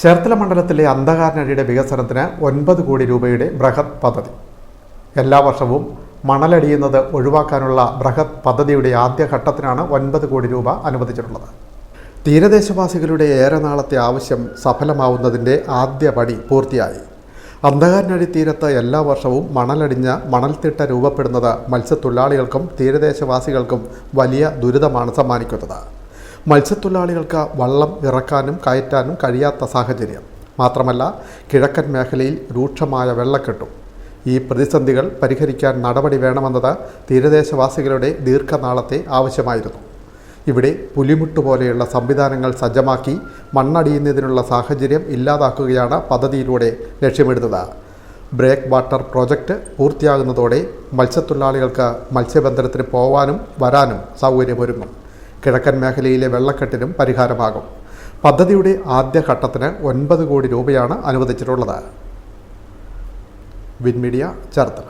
ചേർത്തല മണ്ഡലത്തിലെ അന്ധകാരനടിയുടെ വികസനത്തിന് ഒൻപത് കോടി രൂപയുടെ ബൃഹത് പദ്ധതി. എല്ലാ വർഷവും മണലടിയുന്നത് ഒഴിവാക്കാനുള്ള ബൃഹത് പദ്ധതിയുടെ ആദ്യഘട്ടത്തിനാണ് ഒൻപത് കോടി രൂപ അനുവദിച്ചിട്ടുള്ളത്. തീരദേശവാസികളുടെ ഏറെ നാളത്തെ ആവശ്യം സഫലമാവുന്നതിന്റെ ആദ്യ പടി പൂർത്തിയായി. അന്ധകാരനടി തീരത്ത് എല്ലാ വർഷവും മണലടിഞ്ഞ മണൽത്തിട്ട രൂപപ്പെടുന്നത് മത്സ്യത്തൊഴിലാളികൾക്കും തീരദേശവാസികൾക്കും വലിയ ദുരിതമാണ് സമ്മാനിക്കുന്നത്. മത്സ്യത്തൊഴിലാളികൾക്ക് വള്ളം ഇറക്കാനും കയറ്റാനും കഴിയാത്ത സാഹചര്യം. മാത്രമല്ല കിഴക്കൻ മേഖലയിൽ രൂക്ഷമായ വെള്ളക്കെട്ടും. ഈ പ്രതിസന്ധികൾ പരിഹരിക്കാൻ നടപടി വേണമെന്നത് തീരദേശവാസികളുടെ ദീർഘനാളത്തെ ആവശ്യമായിരുന്നു. ഇവിടെ പുലിമുട്ട് പോലെയുള്ള സംവിധാനങ്ങൾ സജ്ജമാക്കി മണ്ണടിയുന്നതിനുള്ള സാഹചര്യം ഇല്ലാതാക്കുകയാണ് പദ്ധതിയിലൂടെ ലക്ഷ്യമിടുന്നത്. ബ്രേക്ക് വാട്ടർ പ്രോജക്റ്റ് പൂർത്തിയാകുന്നതോടെ മത്സ്യത്തൊഴിലാളികൾക്ക് മത്സ്യബന്ധനത്തിന് പോവാനും വരാനും സൗകര്യമൊരുങ്ങും. കിഴക്കൻ മേഖലയിലെ വെള്ളക്കെട്ടിനും പരിഹാരമാകും. പദ്ധതിയുടെ ആദ്യഘട്ടത്തിന് ഒൻപത് കോടി രൂപയാണ് അനുവദിച്ചിട്ടുള്ളത്. വിൻമീഡിയ ചേർത്തല.